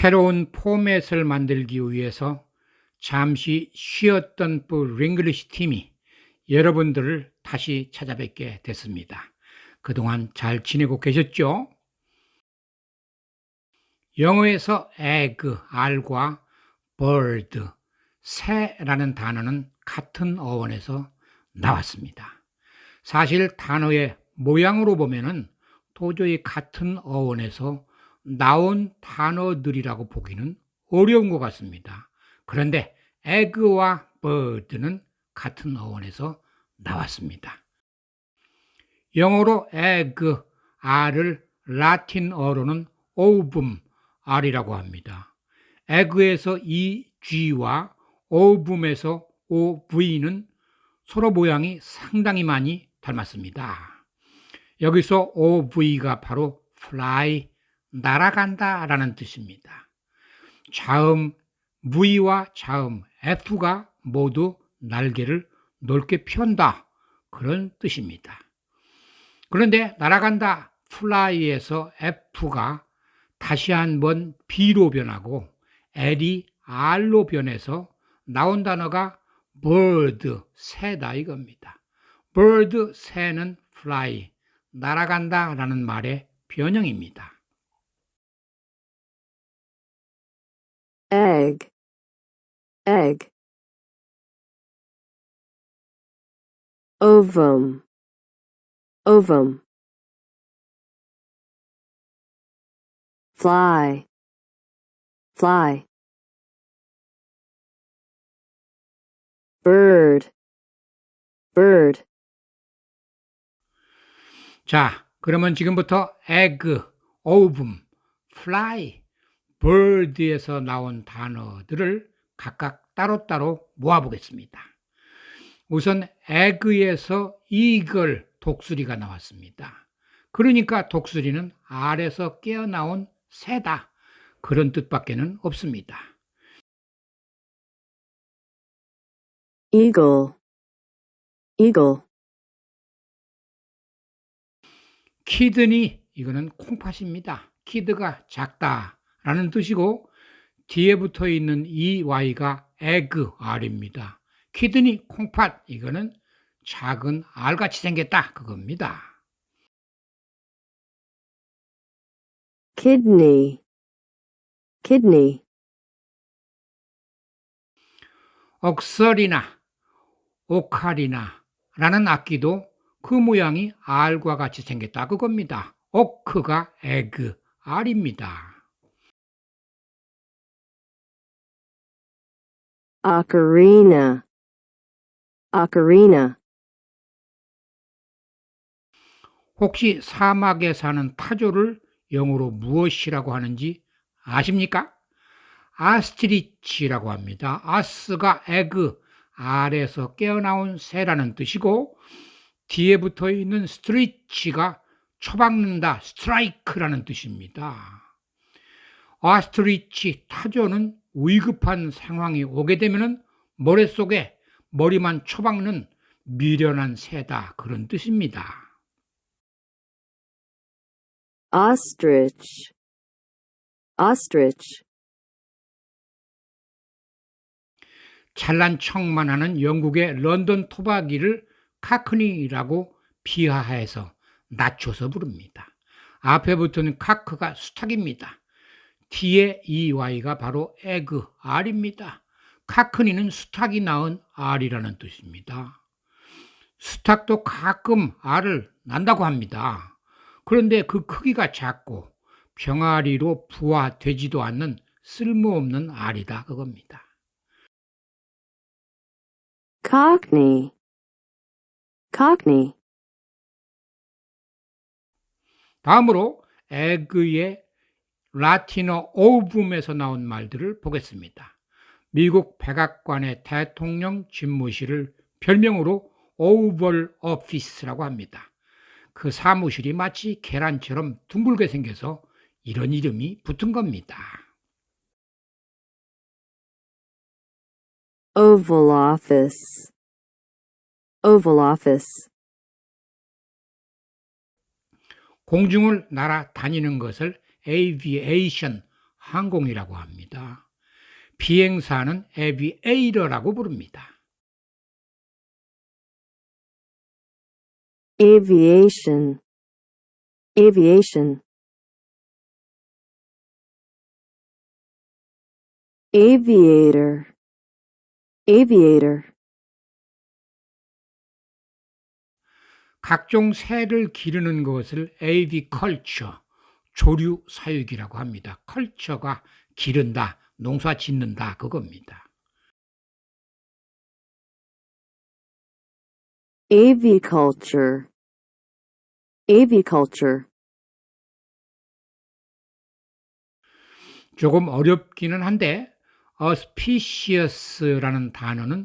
새로운 포맷을 만들기 위해서 잠시 쉬었던 링글리시 팀이 여러분들을 다시 찾아뵙게 됐습니다. 그동안 잘 지내고 계셨죠? 영어에서 egg, 알과 bird, 새라는 단어는 같은 어원에서 나왔습니다. 사실 단어의 모양으로 보면은 도저히 같은 어원에서 나온 단어들이라고 보기는 어려운 것 같습니다. 그런데 egg와 bird는 같은 어원에서 나왔습니다. 영어로 egg, r을 라틴어로는 ovum, r이라고 합니다. egg에서 이 g와 ovum에서 ov는 서로 모양이 상당히 많이 닮았습니다. 여기서 ov가 바로 fly, 날아간다 라는 뜻입니다. 자음 V와 자음 F가 모두 날개를 넓게 편다 그런 뜻입니다. 그런데 날아간다 fly에서 F가 다시 한번 B로 변하고 L이 R로 변해서 나온 단어가 bird, 새다 이겁니다. bird, 새는 fly, 날아간다 라는 말의 변형입니다. Egg. Ovum, ovum. Fly, fly. Bird, bird. 자, 그러면 지금부터 egg, ovum, fly, bird에서 나온 단어들을 각각 따로따로 모아보겠습니다. 우선 egg에서 eagle, 독수리가 나왔습니다. 그러니까 독수리는 알에서 깨어나온 새다. 그런 뜻밖에는 없습니다. Eagle, eagle. 키드니 이거는 콩팥입니다. 키드가 작다라는 뜻이고 뒤에 붙어 있는 이 y가 egg r입니다. 키드니 콩팥 이거는 작은 알같이 생겼다 그겁니다. Kidney, kidney. 억설이나 오카리나 라는 악기도 그 모양이 알과 같이 생겼다 그겁니다. 오크가 에그, 알입니다. Ocarina, ocarina. 혹시 사막에 사는 타조를 영어로 무엇이라고 하는지 아십니까? 아스트리치라고 합니다. 아스가 에그, 알에서 깨어나온 새라는 뜻이고 뒤에 붙어 있는 스트리치가 쳐박는다, 스트라이크라는 뜻입니다. 아스트리치 타조는 위급한 상황이 오게 되면 머릿속에 머리만 쳐박는 미련한 새다 그런 뜻입니다. Ostrich, ostrich. 찬란 척만 하는 영국의 런던 토박이를 카크니라고 비하해서 낮춰서 부릅니다. 앞에 붙은 카크가 수탉입니다. 뒤에 이 y가 바로 에그, 알입니다. 카크니는 수탉이 낳은 알이라는 뜻입니다. 수탉도 가끔 알을 난다고 합니다. 그런데 그 크기가 작고 병아리로 부화되지도 않는 쓸모없는 알이다 그겁니다. Cockney, cockney. 다음으로 에그의 라틴어 오붐에서 나온 말들을 보겠습니다. 미국 백악관의 대통령 집무실을 별명으로 오벌 오피스라고 합니다. 그 사무실이 마치 계란처럼 둥글게 생겨서 이런 이름이 붙은 겁니다. Oval office, oval office. 공중을 날아 다니는 것을 aviation, 항공이라고 합니다. 비행사는 aviator라고 부릅니다. aviation, aviation. aviator, aviator. 각종 새를 기르는 것을 aviculture, 조류 사육이라고 합니다. 컬처가 기른다, 농사 짓는다 그겁니다. aviculture, aviculture. 조금 어렵기는 한데 auspicious라는 단어는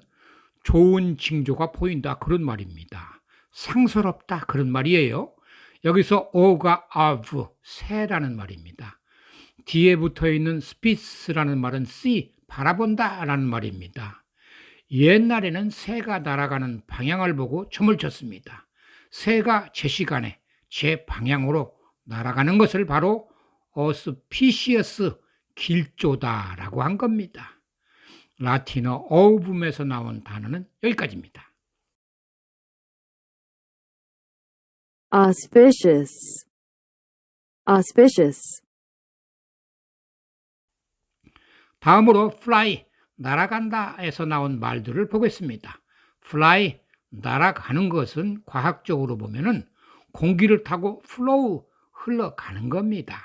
좋은 징조가 보인다 그런 말입니다. 상스럽다 그런 말이에요. 여기서 o가 of 새라는 말입니다. 뒤에 붙어 있는 스피스라는 말은 see 바라본다 라는 말입니다. 옛날에는 새가 날아가는 방향을 보고 춤을 췄습니다. 새가 제 시간에 제 방향으로 날아가는 것을 바로 auspicious 길조다라고 한 겁니다. 라틴어 어우붐에서 나온 단어는 여기까지입니다. Auspicious, auspicious. 다음으로 fly 날아간다에서 나온 말들을 보겠습니다. fly 날아가는 것은 과학적으로 보면은 공기를 타고 flow 흘러가는 겁니다.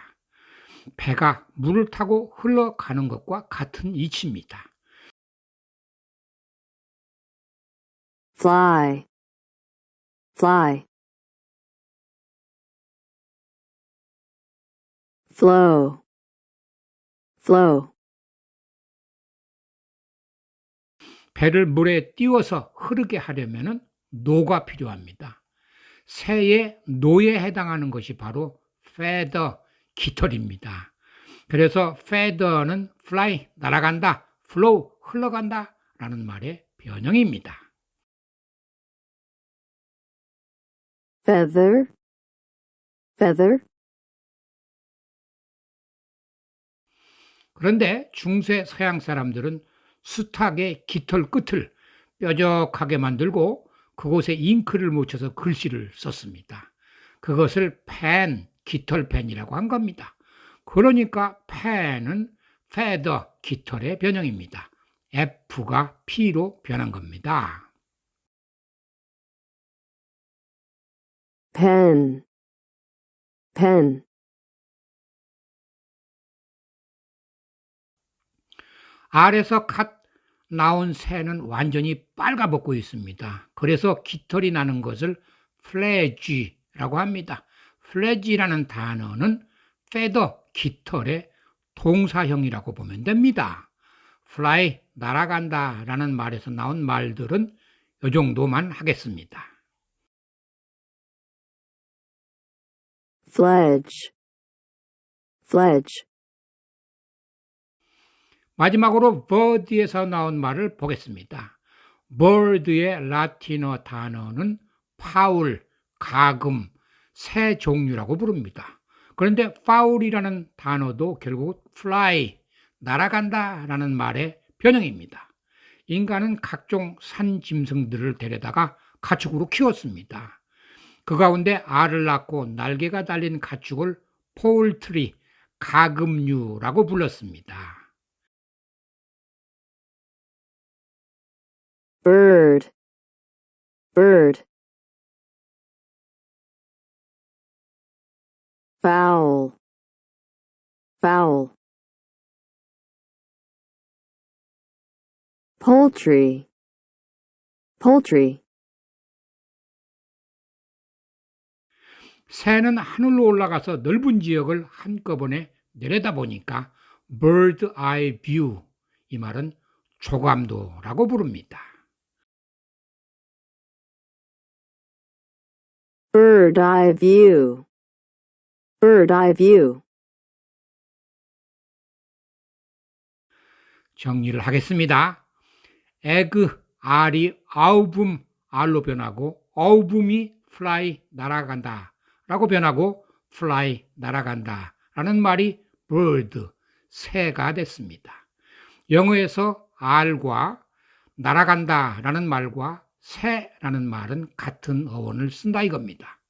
배가 물을 타고 흘러가는 것과 같은 이치입니다. fly, fly. Flow, flow. 배를 물에 띄워서 흐르게 하려면 노가 필요합니다. 새의 노에 해당하는 것이 바로 feather, 깃털입니다. 그래서 feather는 fly, 날아간다, flow, 흘러간다 라는 말의 변형입니다. feather, feather. 그런데 중세 서양 사람들은 수탉의 깃털 끝을 뾰족하게 만들고 그곳에 잉크를 묻혀서 글씨를 썼습니다. 그것을 펜, 깃털펜이라고 한 겁니다. 그러니까 펜은 feather, 깃털의 변형입니다. F가 P로 변한 겁니다. pen, pen. 알에서 갓 나온 새는 완전히 빨가벗고 있습니다. 그래서 깃털이 나는 것을 플래지라고 합니다. 플래지라는 단어는 feather, 깃털의 동사형이라고 보면 됩니다. fly, 날아간다 라는 말에서 나온 말들은 이 정도만 하겠습니다. fledge, fledge. 마지막으로 bird에서 나온 말을 보겠습니다. bird의 라틴어 단어는 파울, 가금, 새 종류라고 부릅니다. 그런데 foul이라는 단어도 결국 fly, 날아간다 라는 말의 변형입니다. 인간은 각종 산 짐승들을 데려다가 가축으로 키웠습니다. 그 가운데 알을 낳고 날개가 달린 가축을 포울트리, 가금류라고 불렀습니다. Bird, bird. fowl, fowl. poultry, poultry. 새는 하늘로 올라가서 넓은 지역을 한꺼번에 내려다보니까 bird eye view 이 말은 조감도라고 부릅니다. Bird eye view, bird eye view. 정리를 하겠습니다. 에그 알이 아우붐 알로 변하고 어우붐이 fly 날아간다 라고 변하고 fly 날아간다 라는 말이 bird 새가 됐습니다. 영어에서 R과 날아간다 라는 말과 새라는 말은 같은 어원을 쓴다 이겁니다.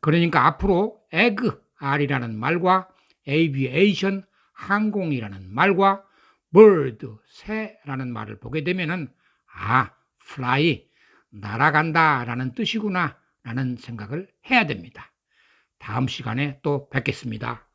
그러니까 앞으로 egg, R이라는 말과 aviation, 항공이라는 말과 bird, 새라는 말을 보게 되면은 아, fly, 날아간다 라는 뜻이구나 라는 생각을 해야 됩니다. 다음 시간에 또 뵙겠습니다.